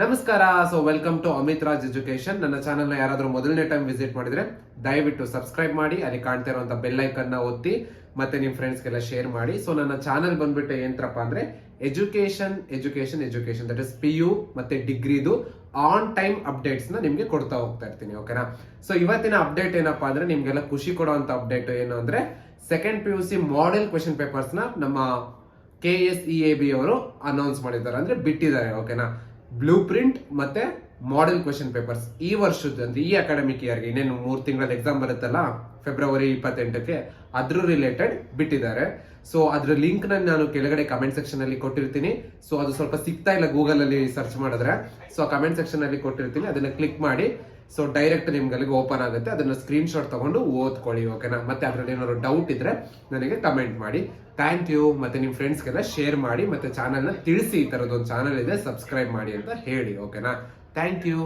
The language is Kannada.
ನಮಸ್ಕಾರ. So welcome to Amit Raj education ನನ್ನ ಚಾನಲ್ನ ಯಾರಾದರೂ ಮೊದಲನೇ ಟೈಮ್ ವಿಸಿಟ್ ಮಾಡಿದ್ರೆ ದಯವಿಟ್ಟು ಸಬ್ಸ್ಕ್ರೈಬ್ ಮಾಡಿ, ಅಲ್ಲಿ ಕಾಣ್ತಾ ಇರುವಂತ ಬೆಲ್ ಐಕನ್ ಒತ್ತಿ, ಮತ್ತೆ ನಿಮ್ ಫ್ರೆಂಡ್ಸ್ಗೆಲ್ಲ ಶೇರ್ ಮಾಡಿ. ಸೊ ನನ್ನ ಚಾನಲ್ ಬಂದ್ಬಿಟ್ಟು ಏನಪ್ಪ ಅಂದ್ರೆ education education education that is P U ಮತ್ತೆ ಡಿಗ್ರಿದು ಆನ್ ಟೈಮ್ ಅಪ್ಡೇಟ್ಸ್ನ ನಿಮ್ಗೆ ಕೊಡ್ತಾ ಹೋಗ್ತಾ ಇರ್ತೀನಿ ಓಕೆನಾ ಸೊ ಇವತ್ತಿನ ಅಪ್ಡೇಟ್ ಏನಪ್ಪಾ ಅಂದ್ರೆ ನಿಮ್ಗೆಲ್ಲ ಖುಷಿ ಕೊಡುವಂತ ಅಪ್ಡೇಟ್ ಏನು ಅಂದ್ರೆ second P U C model question ಪೇಪರ್ಸ್ನ ನಮ್ಮ K S E A B ಅವರು ಅನೌನ್ಸ್ ಮಾಡಿದ್ದಾರೆ, ಅಂದ್ರೆ ಬಿಟ್ಟಿದ್ದಾರೆ ಓಕೆನಾ ಬ್ಲೂ ಪ್ರಿಂಟ್ ಮತ್ತೆ ಮಾಡೆಲ್ ಕ್ವೆಶನ್ ಪೇಪರ್ಸ್ ಈ ವರ್ಷದ ಅಂದ್ರೆ ಈ ಅಕಾಡೆಮಿಕ್ ಇಯರ್ಗೆ ಇನ್ನೇನು ಮೂರು ತಿಂಗಳ ಎಕ್ಸಾಮ್ ಬರುತ್ತಲ್ಲ ಫೆಬ್ರವರಿ ಇಪ್ಪತ್ತೆಂಟಕ್ಕೆ ಅದ್ರ ರಿಲೇಟೆಡ್ ಬಿಟ್ಟಿದ್ದಾರೆ. ಸೊ ಅದ್ರ ಲಿಂಕ್ ನಾನು ಕೆಳಗಡೆ ಕಮೆಂಟ್ ಸೆಕ್ಷನ್ ಅಲ್ಲಿ ಕೊಟ್ಟಿರ್ತೀನಿ. ಸೊ ಅದು ಸ್ವಲ್ಪ ಸಿಗ್ತಾ ಇಲ್ಲ ಗೂಗಲ್ ಅಲ್ಲಿ ಸರ್ಚ್ ಮಾಡಿದ್ರೆ. ಸೊ ಕಮೆಂಟ್ ಸೆಕ್ಷನ್ ಅಲ್ಲಿ ಕೊಟ್ಟಿರ್ತೀನಿ. ಅದನ್ನ ಕ್ಲಿಕ್ ಮಾಡಿ. ಸೊ ಡೈರೆಕ್ಟ್ ನಿಮ್ಗೆ ಅಲ್ಲಿಗೆ ಓಪನ್ ಆಗುತ್ತೆ. ಅದನ್ನ ಸ್ಕ್ರೀನ್ ಶಾಟ್ ತಗೊಂಡು ಓದ್ಕೊಳ್ಳಿ ಓಕೆನಾ ಮತ್ತೆ ಅದರಲ್ಲಿ ಏನಾದ್ರು ಡೌಟ್ ಇದ್ರೆ ನನಗೆ ಕಮೆಂಟ್ ಮಾಡಿ. ಥ್ಯಾಂಕ್ ಯು ಮತ್ತೆ ನಿಮ್ಮ ಫ್ರೆಂಡ್ಸ್ಗೆಲ್ಲ ಶೇರ್ ಮಾಡಿ, ಮತ್ತೆ ಚಾನಲ್ನ ತಿಳಿಸಿ ಈ ತರದೊಂದು ಚಾನಲ್ ಇದೆ ಸಬ್ಸ್ಕ್ರೈಬ್ ಮಾಡಿ ಅಂತ ಹೇಳಿ ಓಕೆನಾ ಥ್ಯಾಂಕ್ ಯು